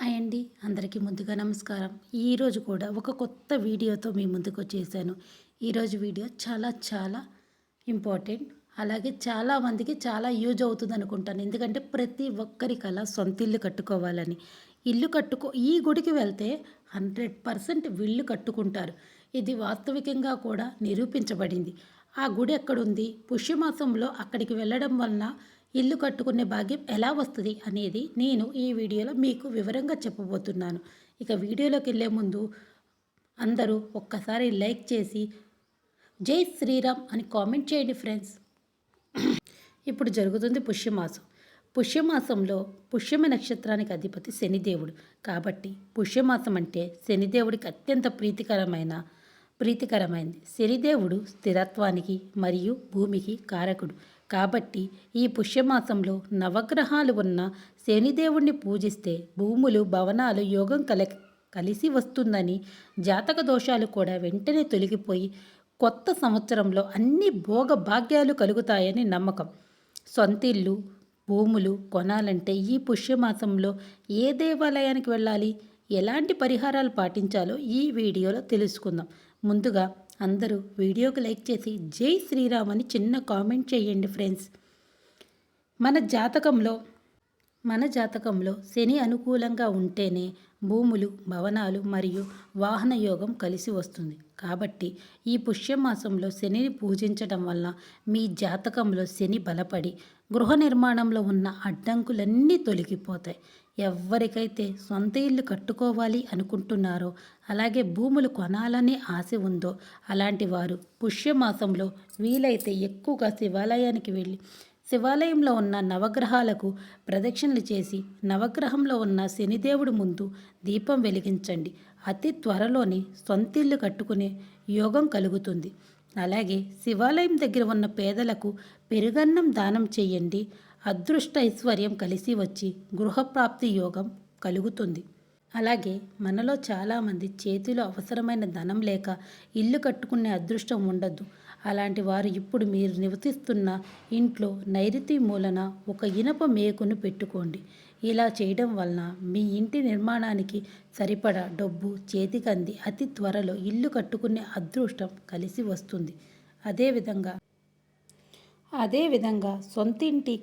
Hi అండి. అందరికీ ముందుగా నమస్కారం. ఈరోజు కూడా ఒక కొత్త వీడియోతో మీ ముందుకు వచ్చేసాను. ఈరోజు వీడియో చాలా చాలా ఇంపార్టెంట్. అలాగే చాలామందికి చాలా యూజ్ అవుతుంది అనుకుంటాను. ఎందుకంటే ప్రతి ఒక్కరి అలా సొంత ఇల్లు కట్టుకోవాలని. ఇల్లు కట్టుకో ఈ గుడికి వెళ్తే హండ్రెడ్ పర్సెంట్ ఇల్లు కట్టుకుంటారు. ఇది వాస్తవికంగా కూడా నిరూపించబడింది. ఆ గుడి ఎక్కడుంది? పుష్యమాసంలో అక్కడికి వెళ్ళడం వలన ఇల్లు కట్టుకునే భాగ్యం ఎలా వస్తుంది అనేది నేను ఈ వీడియోలో మీకు వివరంగా చెప్పబోతున్నాను. ఇక వీడియోలోకి వెళ్ళే ముందు అందరూ ఒక్కసారి లైక్ చేసి జై శ్రీరామ్ అని కామెంట్ చేయండి ఫ్రెండ్స్. ఇప్పుడు జరుగుతుంది పుష్యమాసం. పుష్యమాసంలో పుష్యమ నక్షత్రానికి అధిపతి శనిదేవుడు. కాబట్టి పుష్యమాసం అంటే శనిదేవుడికి అత్యంత ప్రీతికరమైన ప్రీతికరమైంది. శనిదేవుడు స్థిరత్వానికి మరియు భూమికి కారకుడు. కాబట్టి ఈ పుష్యమాసంలో నవగ్రహాలు ఉన్న శనిదేవుణ్ణి పూజిస్తే భూములు భవనాలు యోగం కల కలిసి వస్తుందని జాతక దోషాలు కూడా వెంటనే తొలగిపోయి కొత్త సంవత్సరంలో అన్ని భోగ భాగ్యాలు కలుగుతాయని నమ్మకం. సొంతిల్లు భూములు కొనాలంటే ఈ పుష్యమాసంలో ఏ దేవాలయానికి వెళ్ళాలి? ఎలాంటి పరిహారాలు పాటించాలో ఈ వీడియోలో తెలుసుకుందాం. ముందుగా అందరూ వీడియోకి లైక్ చేసి జై శ్రీరామ్ అని చిన్న కామెంట్ చేయండి ఫ్రెండ్స్. మన జాతకంలో మన జాతకంలో శని అనుకూలంగా ఉంటేనే భూములు భవనాలు మరియు వాహన యోగం కలిసి వస్తుంది. కాబట్టి ఈ పుష్యమాసంలో శనిని పూజించడం వల్ల మీ జాతకంలో శని బలపడి గృహ నిర్మాణంలో ఉన్న అడ్డంకులన్నీ తొలగిపోతాయి. ఎవరికైతే సొంత ఇల్లు కట్టుకోవాలి అనుకుంటున్నారో అలాగే భూములు కొనాలనే ఆశ ఉందో అలాంటి వారు పుష్యమాసంలో వీలైతే ఎక్కువగా శివాలయానికి వెళ్ళి శివాలయంలో ఉన్న నవగ్రహాలకు ప్రదక్షిణలు చేసి నవగ్రహంలో ఉన్న శనిదేవుడి ముందు దీపం వెలిగించండి. అతి త్వరలోని సొంతిల్లు కట్టుకునే యోగం కలుగుతుంది. అలాగే శివాలయం దగ్గర ఉన్న పేదలకు పెరుగన్నం దానం చేయండి. అదృష్ట ఐశ్వర్యం కలిసి వచ్చి గృహప్రాప్తి యోగం కలుగుతుంది. అలాగే మనలో చాలామంది చేతిలో అవసరమైన ధనం లేక ఇల్లు కట్టుకునే అదృష్టం ఉండదు. అలాంటి వారు ఇప్పుడు మీరు నివసిస్తున్న ఇంట్లో నైరుతి మూలన ఒక ఇనప మేకును పెట్టుకోండి. ఇలా చేయడం వలన మీ ఇంటి నిర్మాణానికి సరిపడా డబ్బు చేతికంది అతి త్వరలో ఇల్లు కట్టుకునే అదృష్టం కలిసి వస్తుంది. అదేవిధంగా అదేవిధంగా సొంతింటి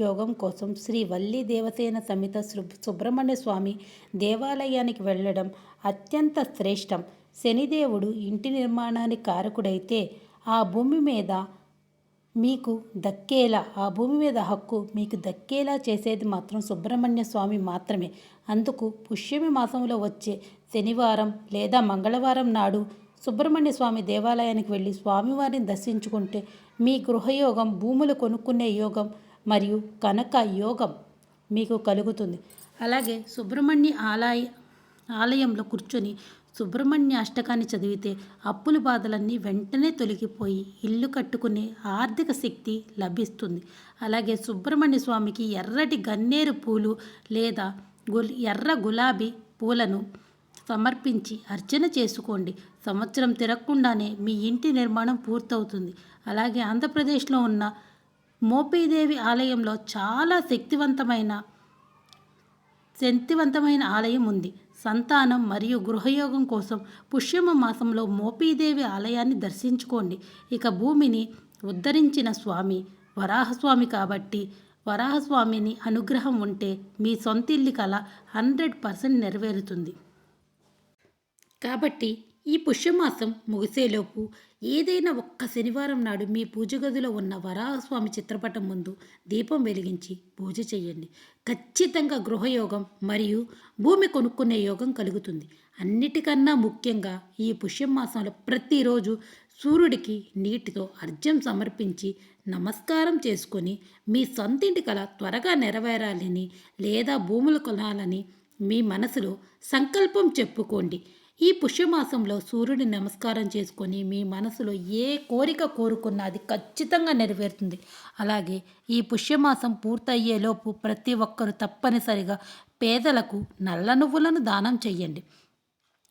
యోగం కోసం శ్రీ వల్లి దేవసేన సమిత సుబ్రహ్మణ్య స్వామి దేవాలయానికి వెళ్ళడం అత్యంత శ్రేష్టం. శనిదేవుడు ఇంటి నిర్మాణానికి కారకుడైతే ఆ భూమి మీద మీకు దక్కేలా ఆ భూమి మీద హక్కు మీకు దక్కేలా చేసేది మాత్రం సుబ్రహ్మణ్య స్వామి మాత్రమే. అందుకు పుష్యమి మాసంలో వచ్చే శనివారం లేదా మంగళవారం నాడు సుబ్రహ్మణ్య స్వామి దేవాలయానికి వెళ్ళి స్వామివారిని దర్శించుకుంటే మీ గృహయోగం భూములు కొనుక్కునే యోగం మరియు కనక యోగం మీకు కలుగుతుంది. అలాగే సుబ్రహ్మణ్య ఆలయ ఆలయంలో కూర్చొని సుబ్రహ్మణ్య అష్టకాన్ని చదివితే అప్పుల బాధలన్నీ వెంటనే తొలగిపోయి ఇల్లు కట్టుకునే ఆర్థిక శక్తి లభిస్తుంది. అలాగే సుబ్రహ్మణ్య స్వామికి ఎర్రటి గన్నేరు పూలు లేదా గుల్ ఎర్ర గులాబీ పూలను సమర్పించి అర్చన చేసుకోండి. సంవత్సరం తిరగకుండానే మీ ఇంటి నిర్మాణం పూర్తవుతుంది. అలాగే ఆంధ్రప్రదేశ్లో ఉన్న మోపీదేవి ఆలయంలో చాలా శక్తివంతమైన శక్తివంతమైన ఆలయం ఉంది. సంతానం మరియు గృహయోగం కోసం పుష్యమ మాసంలో మోపీదేవి ఆలయాన్ని దర్శించుకోండి. ఇక భూమిని ఉద్ధరించిన స్వామి వరాహస్వామి కాబట్టి వరాహస్వామిని అనుగ్రహం ఉంటే మీ సొంతిల్లి కళ హండ్రెడ్ పర్సెంట్ నెరవేరుతుంది. కాబట్టి ఈ పుష్యమాసం ముగిసేలోపు ఏదైనా ఒక్క శనివారం నాడు మీ పూజ గదిలో ఉన్న వరాహస్వామి చిత్రపటం ముందు దీపం వెలిగించి పూజ చేయండి ఖచ్చితంగా గృహయోగం మరియు భూమి కొనుక్కునే యోగం కలుగుతుంది. అన్నిటికన్నా ముఖ్యంగా ఈ పుష్యమాసంలో ప్రతిరోజు సూర్యుడికి నీటితో అర్ఘ్యం సమర్పించి నమస్కారం చేసుకొని మీ సొంతింటి కళ త్వరగా నెరవేరాలని లేదా భూములు కొనాలని మీ మనసులో సంకల్పం చెప్పుకోండి. ఈ పుష్యమాసంలో సూర్యుని నమస్కారం చేసుకొని మీ మనసులో ఏ కోరిక కోరుకున్నా అది ఖచ్చితంగా నెరవేరుతుంది. అలాగే ఈ పుష్యమాసం పూర్తయ్యేలోపు ప్రతి ఒక్కరూ తప్పనిసరిగా పేదలకు నల్ల నువ్వులను దానం చెయ్యండి.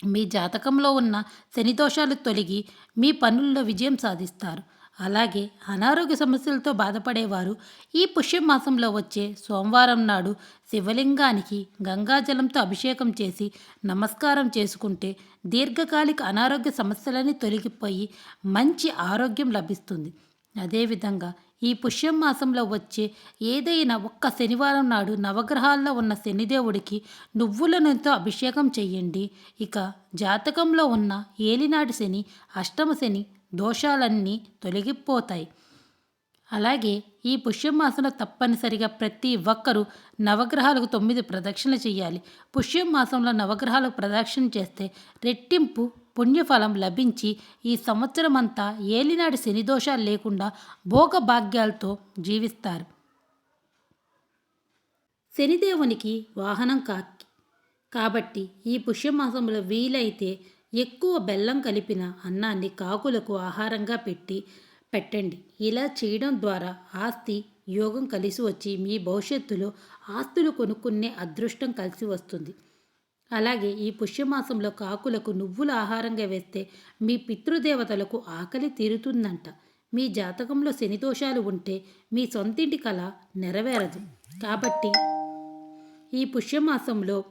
మీ జాతకంలో ఉన్న శనిదోషాలు తొలగి మీ పనుల్లో విజయం సాధిస్తారు. అలాగే అనారోగ్య సమస్యలతో బాధపడేవారు ఈ పుష్యమాసంలో వచ్చే సోమవారం నాడు శివలింగానికి గంగాజలంతో అభిషేకం చేసి నమస్కారం చేసుకుంటే దీర్ఘకాలిక అనారోగ్య సమస్యలని తొలగిపోయి మంచి ఆరోగ్యం లభిస్తుంది. అదేవిధంగా ఈ పుష్యం మాసంలో వచ్చే ఏదైనా ఒక్క శనివారం నాడు నవగ్రహాల్లో ఉన్న శనిదేవుడికి నువ్వుల నూనెతో అభిషేకం చెయ్యండి ఇక జాతకంలో ఉన్న ఏలినాటి శని అష్టమ శని దోషాలన్నీ తొలగిపోతాయి. అలాగే ఈ పుష్యమాసంలో తప్పనిసరిగా ప్రతి ఒక్కరూ నవగ్రహాలకు తొమ్మిది ప్రదక్షిణలు చేయాలి. పుష్యం మాసంలో నవగ్రహాలకు ప్రదక్షిణ చేస్తే రెట్టింపు పుణ్యఫలం లభించి ఈ సంవత్సరం అంతా ఏలినాటి శని దోషాలు లేకుండా భోగభాగ్యాలతో జీవిస్తారు. శనిదేవునికి వాహనం కాకి. కాబట్టి ఈ పుష్యమాసంలో వీలైతే ఎక్కువ బెల్లం కలిపిన అన్నాన్ని కాకులకు ఆహారంగా పెట్టి పెట్టండి. ఇలా చేయడం ద్వారా ఆస్తి యోగం కలిసి వచ్చి మీ భవిష్యత్తులో ఆస్తులు కొనుక్కునే అదృష్టం కలిసి వస్తుంది. అలాగే ఈ పుష్యమాసంలో కాకులకు నువ్వుల ఆహారంగా వేస్తే మీ పితృదేవతలకు ఆకలి తీరుతుందంట. మీ జాతకంలో శని దోషాలు ఉంటే మీ సొంతింటి కళ నెరవేరదు. కాబట్టి ఈ పుష్యమాసంలో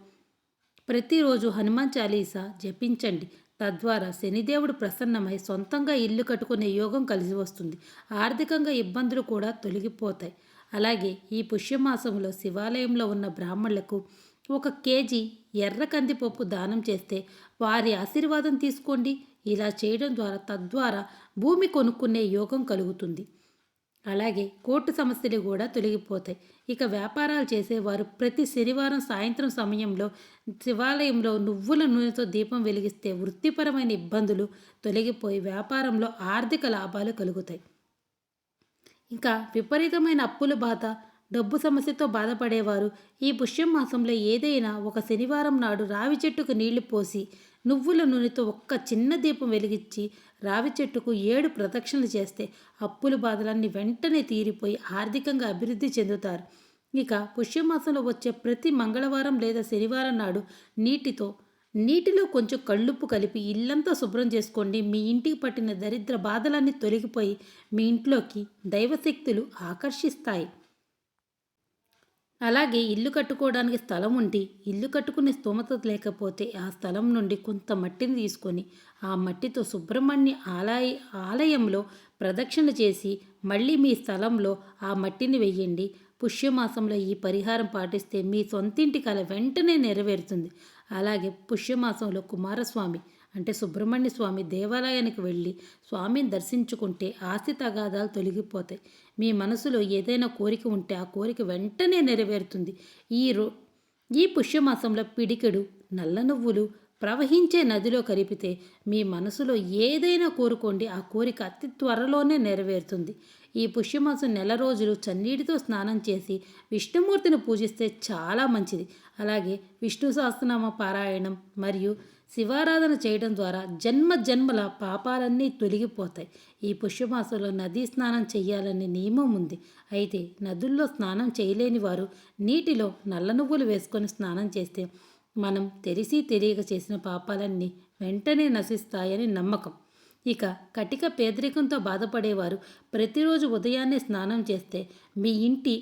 ప్రతిరోజు హనుమాన్ చాలీసా జపించండి. తద్వారా శనిదేవుడు ప్రసన్నమై సొంతంగా ఇల్లు కట్టుకునే యోగం కలిసి వస్తుంది. ఆర్థికంగా ఇబ్బందులు కూడా తొలగిపోతాయి. అలాగే ఈ పుష్యమాసంలో శివాలయంలో ఉన్న బ్రాహ్మణులకు ఒక కేజీ ఎర్ర కందిపప్పు దానం చేస్తే వారి ఆశీర్వాదం తీసుకోండి. ఇలా చేయడం ద్వారా తద్వారా భూమి కొనుక్కునే యోగం కలుగుతుంది. అలాగే కోర్టు సమస్యలు కూడా తొలగిపోతాయి. ఇక వ్యాపారాలు చేసేవారు ప్రతి శనివారం సాయంత్రం సమయంలో శివాలయంలో నువ్వుల నూనెతో దీపం వెలిగిస్తే వృత్తిపరమైన ఇబ్బందులు తొలగిపోయి వ్యాపారంలో ఆర్థిక లాభాలు కలుగుతాయి. ఇంకా విపరీతమైన అప్పుల బాధ డబ్బు సమస్యతో బాధపడేవారు ఈ పుష్యం మాసంలో ఏదైనా ఒక శనివారం నాడు రావి చెట్టుకు నీళ్ళు పోసి నువ్వుల నూనెతో ఒక్క చిన్న దీపం వెలిగించి రావి చెట్టుకు ఏడు ప్రదక్షిణలు చేస్తే అప్పుల బాధలన్నీ వెంటనే తీరిపోయి ఆర్థికంగా అభివృద్ధి చెందుతారు. ఇక పుష్యమాసంలో వచ్చే ప్రతి మంగళవారం లేదా శనివారం నాడు నీటితో నీటిలో కొంచెం కళ్ళుప్పు కలిపి ఇల్లంతా శుభ్రం చేసుకోండి. మీ ఇంటికి పట్టిన దరిద్ర బాధలన్నీ తొలగిపోయి మీ ఇంట్లోకి దైవశక్తులు ఆకర్షిస్తాయి. అలాగే ఇల్లు కట్టుకోవడానికి స్థలం ఉండి ఇల్లు కట్టుకునే స్తోమత లేకపోతే ఆ స్థలం నుండి కొంత మట్టిని తీసుకొని ఆ మట్టితో సుబ్రహ్మణ్య ఆలయ ఆలయంలో ప్రదక్షిణ చేసి మళ్ళీ మీ స్థలంలో ఆ మట్టిని వెయ్యండి. పుష్యమాసంలో ఈ పరిహారం పాటిస్తే మీ సొంతింటి కల వెంటనే నెరవేరుతుంది. అలాగే పుష్యమాసంలో కుమారస్వామి అంటే సుబ్రహ్మణ్య స్వామి దేవాలయానికి వెళ్ళి స్వామిని దర్శించుకుంటే ఆస్తి తగాదాలు తొలగిపోతాయి. మీ మనసులో ఏదైనా కోరిక ఉంటే ఆ కోరిక వెంటనే నెరవేరుతుంది. ఈ రో ఈ పుష్యమాసంలో పిడికెడు నల్ల నువ్వులు ప్రవహించే నదిలో కలిపితే మీ మనసులో ఏదైనా కోరుకోండి ఆ కోరిక అతి త్వరలోనే నెరవేరుతుంది. ఈ పుష్యమాసం నెల రోజులు చన్నీటితో స్నానం చేసి విష్ణుమూర్తిని పూజిస్తే చాలా మంచిది. అలాగే విష్ణు సహస్రనామ పారాయణం మరియు శివారాధన చేయడం ద్వారా జన్మ జన్మల పాపాలన్నీ తొలగిపోతాయి. ఈ పుష్యమాసంలో నదీ స్నానం చేయాలనే నియమం ఉంది. అయితే నదుల్లో స్నానం చేయలేని వారు నీటిలో నల్ల నువ్వులు వేసుకొని స్నానం చేస్తే మనం తెలిసి తెలియక చేసిన పాపాలన్నీ వెంటనే నశిస్తాయని నమ్మకం. ఇక కటిక పేదరికంతో బాధపడేవారు ప్రతిరోజు ఉదయాన్నే స్నానం చేస్తే మీ ఇంటి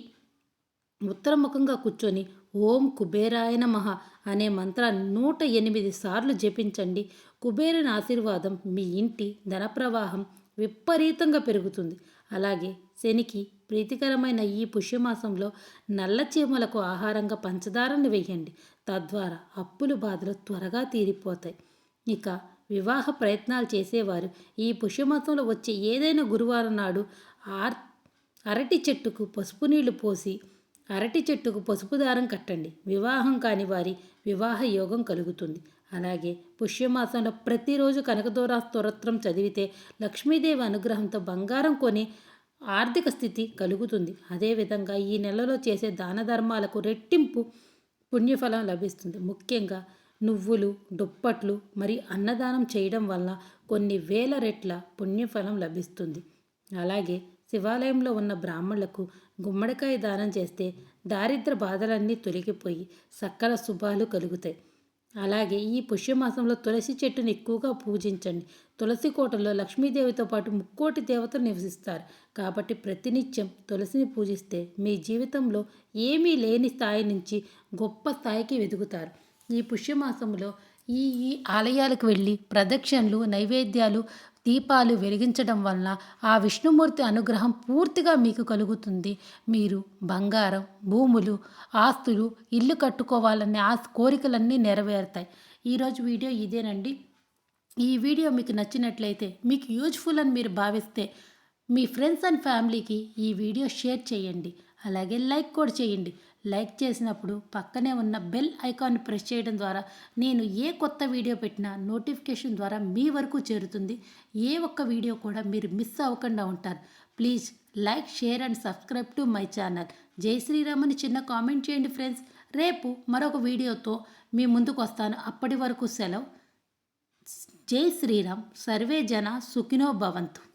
ఉత్తరముఖంగా కూర్చొని ఓం కుబేరాయ నమః అనే మంత్రాన్ని నూట ఎనిమిది సార్లు జపించండి. కుబేరుని ఆశీర్వాదం మీ ఇంటి ధనప్రవాహం విపరీతంగా పెరుగుతుంది. అలాగే శనికి ప్రీతికరమైన ఈ పుష్యమాసంలో నల్ల చీమలకు ఆహారంగా పంచదారని వేయండి. తద్వారా అప్పులు బాధలు త్వరగా తీరిపోతాయి. ఇక వివాహ ప్రయత్నాలు చేసేవారు ఈ పుష్యమాసంలో వచ్చే ఏదైనా గురువారం నాడు ఆర్ అరటి చెట్టుకు పసుపు నీళ్ళు పోసి అరటి చెట్టుకు పసుపు దారం కట్టండి. వివాహం కాని వారి వివాహ యోగం కలుగుతుంది. అలాగే పుష్యమాసంలో ప్రతిరోజు కనకదోరా స్తోత్రం చదివితే లక్ష్మీదేవి అనుగ్రహంతో బంగారం కొని ఆర్థిక స్థితి కలుగుతుంది. అదేవిధంగా ఈ నెలలో చేసే దాన ధర్మాలకు రెట్టింపు పుణ్యఫలం లభిస్తుంది. ముఖ్యంగా నువ్వులు దుప్పట్లు మరి అన్నదానం చేయడం వల్ల కొన్ని వేల రెట్ల పుణ్యఫలం లభిస్తుంది. అలాగే శివాలయంలో ఉన్న బ్రాహ్మణులకు గుమ్మడికాయ దానం చేస్తే దారిద్ర బాధలన్నీ తొలగిపోయి సకల శుభాలు కలుగుతాయి. అలాగే ఈ పుష్యమాసంలో తులసి చెట్టును ఎక్కువగా పూజించండి. తులసి కోటలో లక్ష్మీదేవితో పాటు ముక్కోటి దేవతలు నివసిస్తారు. కాబట్టి ప్రతినిత్యం తులసిని పూజిస్తే మీ జీవితంలో ఏమీ లేని స్థాయి నుంచి గొప్ప స్థాయికి వెదుగుతారు. ఈ పుష్యమాసంలో ఈ ఈ ఆలయాలకు వెళ్ళి ప్రదక్షిణలు నైవేద్యాలు దీపాలు వెలిగించడం వలన ఆ విష్ణుమూర్తి అనుగ్రహం పూర్తిగా మీకు కలుగుతుంది. మీరు బంగారం భూములు ఆస్తులు ఇల్లు కట్టుకోవాలనే ఆ కోరికలన్నీ నెరవేరుతాయి. ఈరోజు వీడియో ఇదేనండి. ఈ వీడియో మీకు నచ్చినట్లయితే మీకు యూజ్ఫుల్ అని మీరు భావిస్తే మీ ఫ్రెండ్స్ అండ్ ఫ్యామిలీకి ఈ వీడియో షేర్ చేయండి. అలాగే లైక్ కూడా చేయండి. లైక్ చేసినప్పుడు పక్కనే ఉన్న బెల్ ఐకాన్ ప్రెస్ చేయడం ద్వారా నేను ఏ కొత్త వీడియో పెట్టినా నోటిఫికేషన్ ద్వారా మీ వరకు చేరుతుంది. ఏ ఒక్క వీడియో కూడా మీరు మిస్ అవ్వకుండా ఉంటారు. Please like share and subscribe to my channel. జై శ్రీరామ్ అని చిన్న కామెంట్ చేయండి ఫ్రెండ్స్. రేపు మరొక వీడియోతో మీ ముందుకు వస్తాను. అప్పటి వరకు సెలవు. జై శ్రీరామ్. సర్వే జన సుఖినో భవంతు.